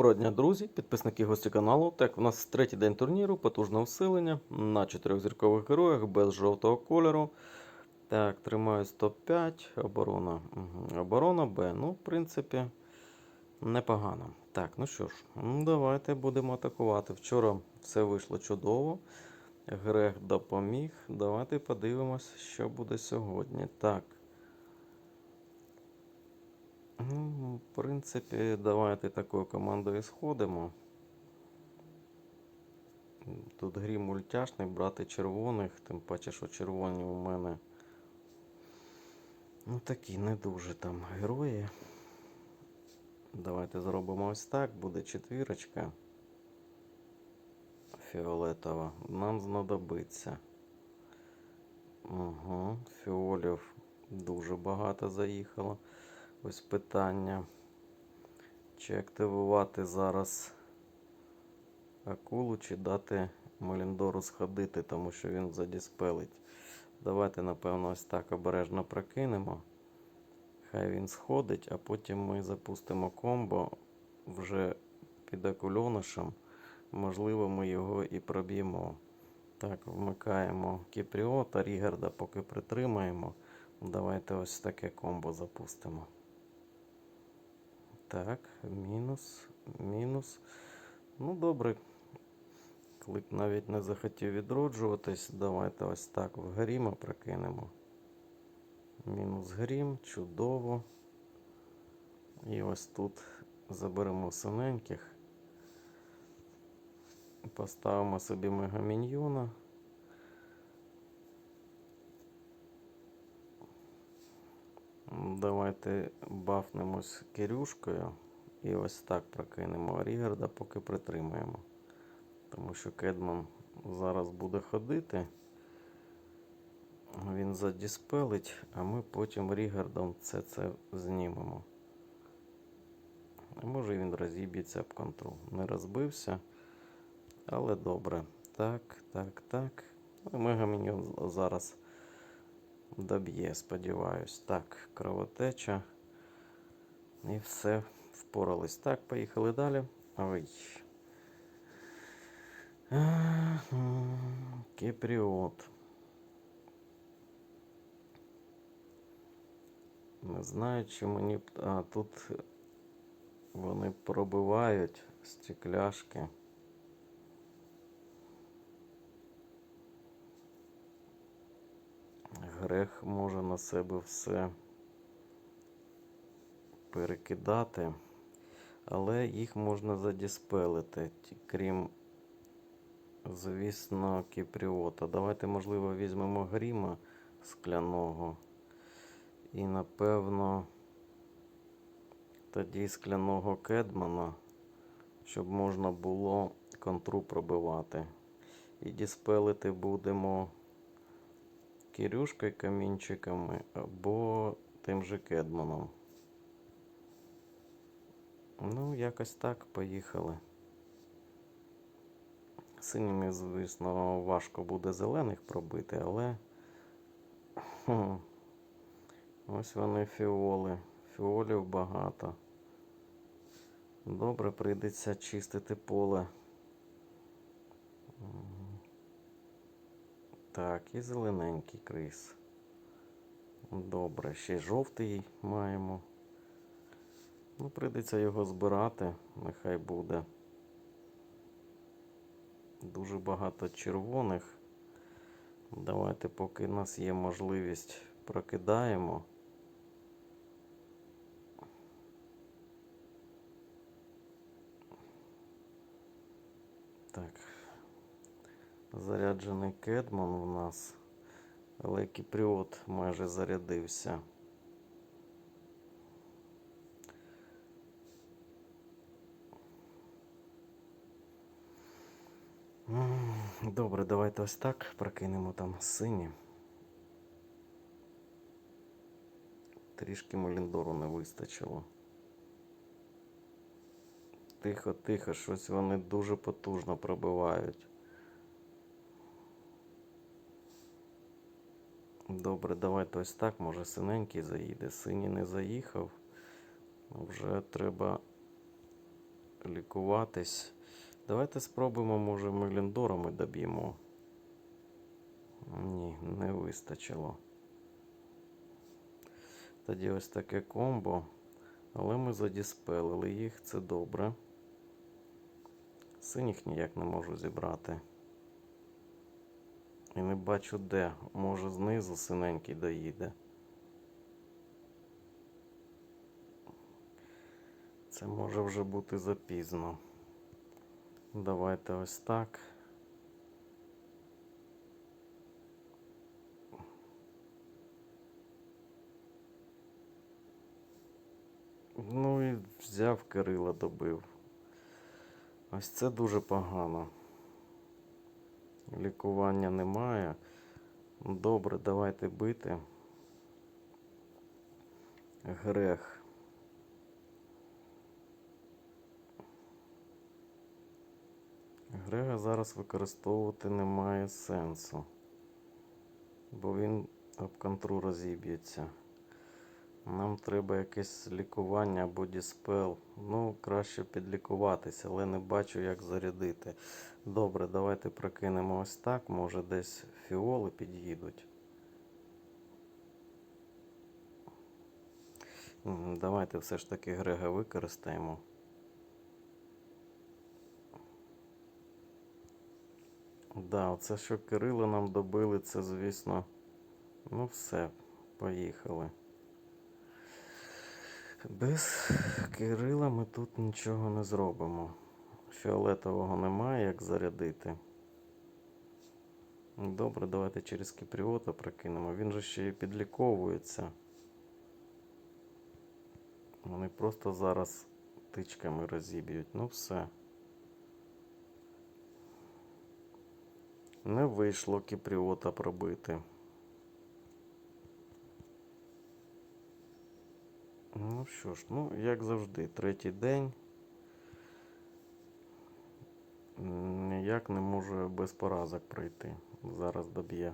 Доброго дня, друзі, підписники гості каналу. Так, у нас третій день турніру, потужне усилення на чотирьохзіркових героях без жовтого кольору. Так, тримаю 105, оборона. Оборона Б. Ну, в принципі, непогано. Так, ну що ж, давайте будемо атакувати. Вчора все вийшло чудово. Грех допоміг. Давайте подивимось, що буде сьогодні. Так. Ну, в принципі, давайте такою командою сходимо. Тут грі мультяшний, брати червоних, тим паче, що червоні у мене. Ну такі не дуже там герої. Давайте зробимо ось так, буде четвірочка фіолетова. Нам знадобиться. Угу, фіолів дуже багато заїхало. Ось питання. Чи активувати зараз акулу, чи дати Маліндору сходити, тому що він задіспелить. Давайте, напевно, ось так обережно прокинемо. Хай він сходить, а потім ми запустимо комбо вже під акульонишем. Можливо, ми його і проб'ємо. Так, вмикаємо Кіпріота, Рігарда, поки притримаємо. Давайте ось таке комбо запустимо. Так, мінус, мінус. Ну, добре. Клик навіть не захотів відроджуватись. Давайте ось так в гріма прокинемо. Мінус грім, чудово. І ось тут заберемо синеньких. Поставимо собі мегаміньйона. Давайте бафнемось Кирюшкою. І ось так прокинемо Рігарда, поки притримаємо. Тому що Кедман зараз буде ходити. Він задіспелить, а ми потім Рігардом це це знімемо. Може він розіб'ється об контрол. Не розбився. Але добре. Так, так, так. Ну, Мегаміньон зараз доб'є, сподіваюсь. Так, кровотеча. І все, впорались. Так, поїхали далі. Ой. Кіпріот. Не знаю, чи мені. А, тут вони пробивають стекляшки. Грех може на себе все перекидати, але їх можна задіспелити, крім, звісно, кіпріота. Давайте, можливо, візьмемо гріма скляного. І, напевно, тоді скляного кедмана, щоб можна було контру пробивати. І діспелити будемо Кирюшкою камінчиками або тим же кедманом. Ну, якось так, поїхали. Синіми, звісно, важко буде зелених пробити, але. Ось вони фіоли. Фіолів багато. Добре, прийдеться чистити поле. Так, і зелененький крис. Добре, ще жовтий маємо. Ну, прийдеться його збирати, нехай буде. Дуже багато червоних. Давайте, поки у нас є можливість, прокидаємо. Заряджений кедман у нас. Але кіпріот майже зарядився. Добре, давайте ось так прокинемо там сині. Трішки Моліндору не вистачило. Тихо, тихо, щось вони дуже потужно пробивають. Добре, давайте ось так. Може синенький заїде. Синій не заїхав. Вже треба лікуватись. Давайте спробуємо, може, Меліндорами доб'ємо. Ні, не вистачило. Тоді ось таке комбо. Але ми задіспелили їх, це добре. Синіх ніяк не можу зібрати. І не бачу де. Може знизу синенький доїде. Це може вже бути запізно. Давайте ось так. Ну і взяв Кирила добив. Ось це дуже погано. Лікування немає. Добре, давайте бити. Грех. Грега зараз використовувати немає сенсу. Бо він об контру розіб'ється. Нам треба якесь лікування або діспел. Ну, краще підлікуватися, але не бачу, як зарядити. Добре, давайте прокинемо ось так. Може десь фіоли під'їдуть. Давайте все ж таки Грега використаємо. Да, оце що Кирила нам добили, це, звісно. Ну все, поїхали. Без Кирила ми тут нічого не зробимо. Фіолетового немає, як зарядити. Добре, давайте через Кіпріота прокинемо. Він же ще й підліковується. Вони просто зараз тичками розіб'ють. Ну все. Не вийшло Кіпріота пробити. Ну що ж, ну, як завжди, третій день. Ніяк не може без поразок пройти. Зараз доб'є.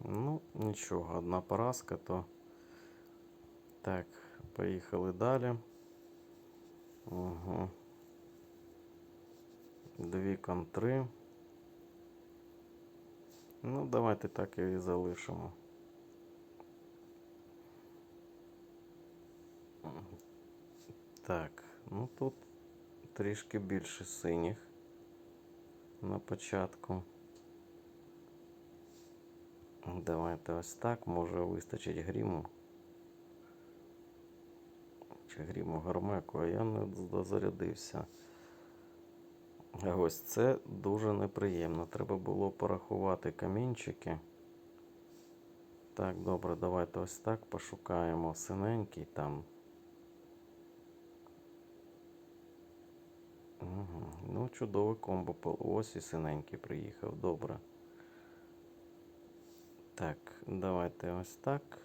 Ну, нічого, одна поразка, то. Так, поїхали далі. Угу. Дві контри. Ну, давайте так і залишимо. Так, ну тут трішки більше синіх на початку. Давайте ось так, може вистачить гріму. Чи гріму гармеку, а я не дозарядився. Ось це дуже неприємно. Треба було порахувати камінчики. Так, добре, давайте ось так пошукаємо синенький там. Угу. Ну, чудове комбо. Ось і синенький приїхав. Добре. Так, давайте ось так.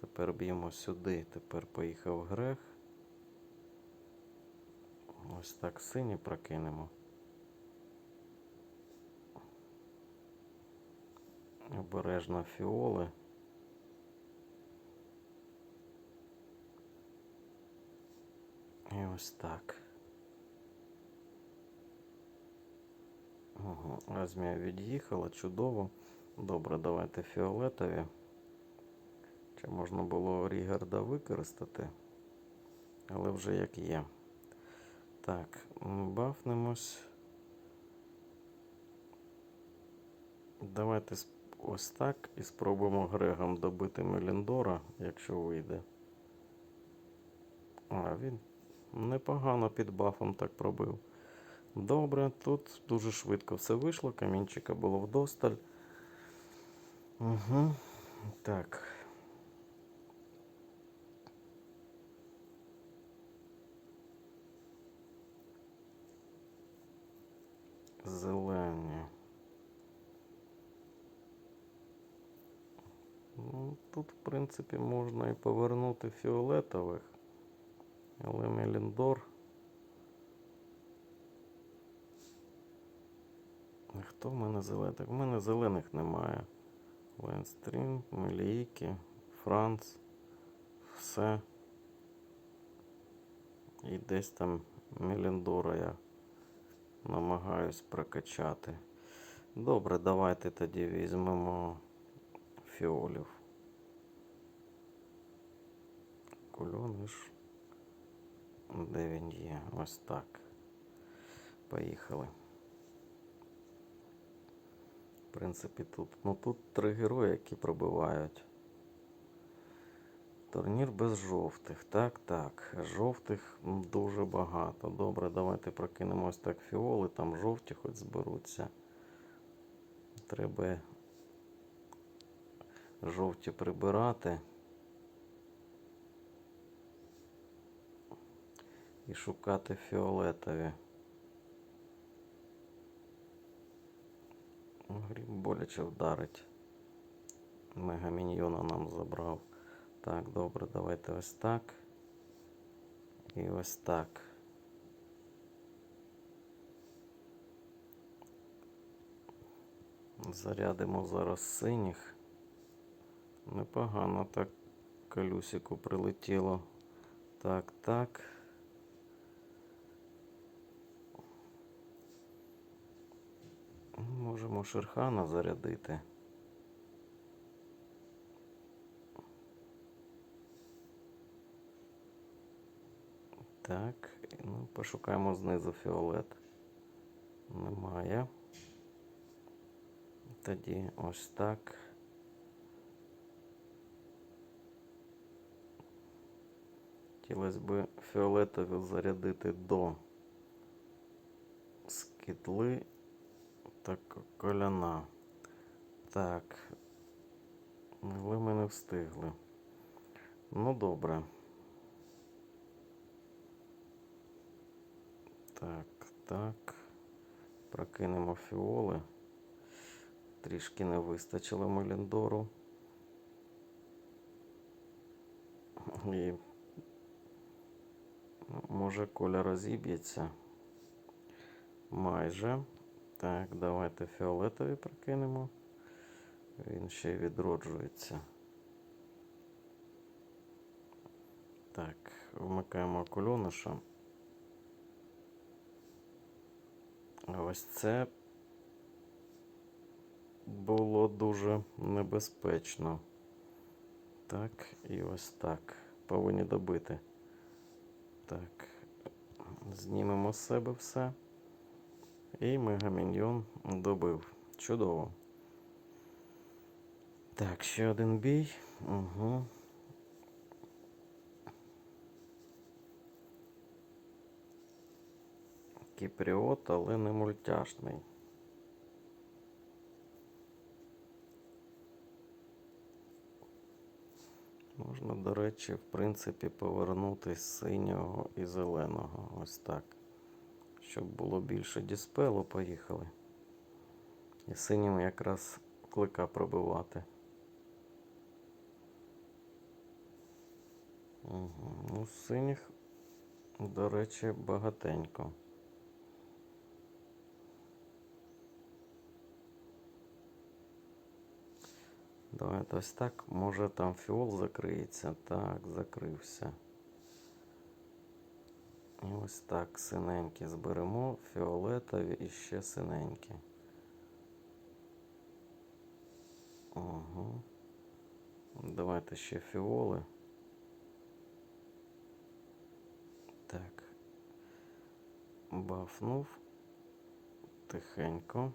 Тепер б'ємо сюди. Тепер поїхав грех. Ось так синій прокинемо. Обережно фіоли. І ось так. Угу. Азмія від'їхала, чудово. Добре, давайте фіолетові. Чи можна було Рігарда використати? Але вже як є. Так, бафнемось. Давайте ось так і спробуємо Грегом добити Меліндора, якщо вийде. А, він непогано під бафом так пробив. Добре, тут дуже швидко все вийшло, камінчика було вдосталь. Угу. Так. Зелені. Ну, тут, в принципі, можна і повернути фіолетових. Але Меліндор. А Хто в мене зелених? У мене зелених немає. Ленстрім, Мелійки, Франц. Все. І десь там Меліндора я намагаюсь прокачати. Добре, давайте тоді візьмемо фіолів. Кульониш. Де він є? Ось так. Поїхали. Принципі, тут. Ну тут три герої, які пробивають. Турнір без жовтих. Так, так. Жовтих дуже багато. Добре, давайте прокинемо ось так фіоли, там жовті хоч зберуться. Треба жовті прибирати. І шукати фіолетові. Гріб боляче вдарить. Мегаміньйона нам забрав. Так, добре, давайте ось так. І ось так. Зарядимо зараз синіх. Непогано так колюсику прилетіло. Так, так. Можемо Шерхана зарядити. Так, ну, пошукаємо знизу фіолет. Немає. Тоді ось так. Хотілося б фіолетові зарядити до скітли та коляна. Так. Але ми не встигли. Ну добре. Так, так. Прокинемо фіоли. Трішки не вистачило Меліндору. І може коля розіб'ється. Майже. Так, давайте фіолетові прокинемо. Він ще й відроджується. Так, вмикаємо кульониша. А Ось це було дуже небезпечно. Так, і ось так. Повинні добити. Так, знімемо з себе все. І мегаміньйон добив. Чудово. Так, ще один бій. Угу. Кіпріот, але не мультяшний. Можна, до речі, в принципі, повернути з синього і зеленого. Ось так. Щоб було більше діспелу, поїхали. І синім якраз клика пробивати. Угу. Ну, синіх, до речі, багатенько. Давайте ось так. Може там фіол закриється. Так, закрився. І ось так синенькі зберемо, фіолетові і ще синенькі. Угу. Давайте ще фіоли. Так. Бафнув. Тихенько.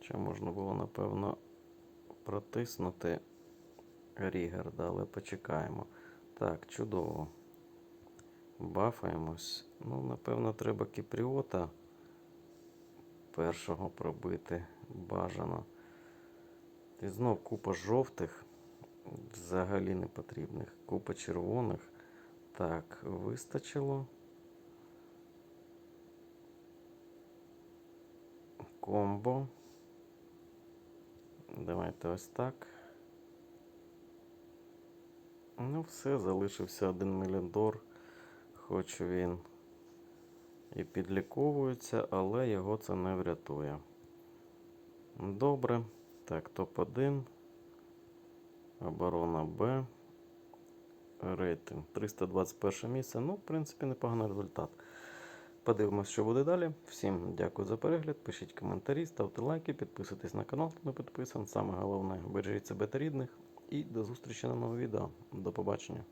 Ще можна було, напевно, протиснути рігерда, але почекаємо. Так, чудово. Бафаємось. Ну, напевно, треба кіпріота першого пробити бажано. І знов купа жовтих, взагалі не потрібних. Купа червоних. Так, вистачило. Комбо. Давайте ось так. Ну, все, залишився один Меліндор. Хоч він і підліковується, але його це не врятує. Добре. Так, топ-1. Оборона Б. рейтинг. 321 місце. Ну, в принципі, непоганий результат. Подивимось, що буде далі. Всім дякую за перегляд. Пишіть коментарі, ставте лайки, підписуйтесь на канал, хто не підписаний. Саме головне, бережіть себе та рідних. І до зустрічі на новому відео. До побачення.